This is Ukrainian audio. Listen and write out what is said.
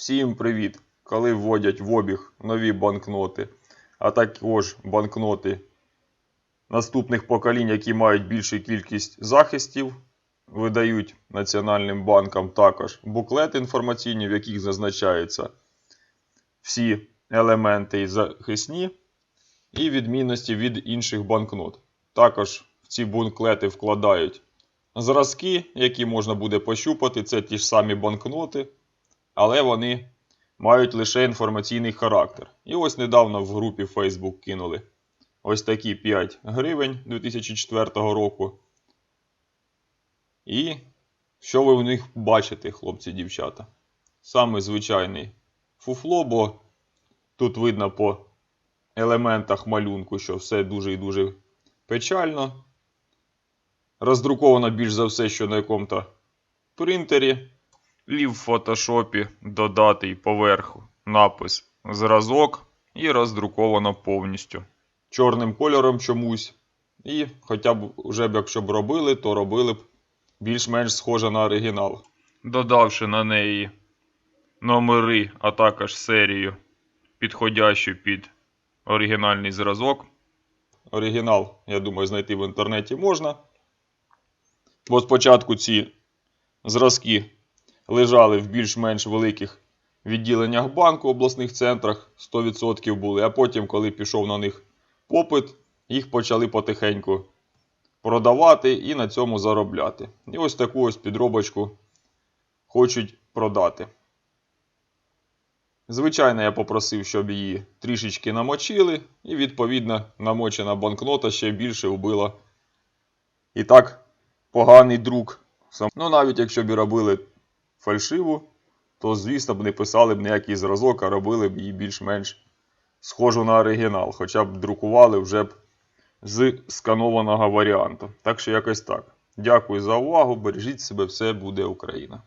Всім привіт! Коли вводять в обіг нові банкноти, а також банкноти наступних поколінь, які мають більшу кількість захистів, видають Національним банкам також буклети інформаційні, в яких зазначаються всі елементи захисні і відмінності від інших банкнот. Також в ці буклети вкладають зразки, які можна буде пощупати. Це ті ж самі банкноти, але вони мають лише інформаційний характер. І ось недавно в групі Facebook кинули ось такі 5 гривень 2004 року. І що ви в них бачите, хлопці дівчата? Саме звичайний фуфло, бо тут видно по елементах малюнку, що все дуже і дуже печально. Роздруковано більш за все, що на якому-то принтері. Лів в фотошопі додати і поверху напис зразок і роздруковано повністю. Чорним кольором чомусь. І хоча б вже б якщо б робили, то робили б більш-менш схоже на оригінал. Додавши на неї номери, а також серію, підходящу під оригінальний зразок. Оригінал, я думаю, знайти в інтернеті можна. Бо спочатку ці зразки лежали в більш-менш великих відділеннях банку, в обласних центрах 100% були, а потім, коли пішов на них попит, їх почали потихеньку продавати і на цьому заробляти. І ось таку ось підробочку хочуть продати. Звичайно, я попросив, щоб її трішечки намочили, і, відповідно, намочена банкнота ще більше вбила. І так, поганий друк. Ну, навіть якщо б робили фальшиву, то, звісно, б не писали б ніякий зразок, а робили б її більш-менш схожу на оригінал, хоча б друкували вже б з сканованого варіанту. Так що якось так. Дякую за увагу. Бережіть себе, все буде Україна.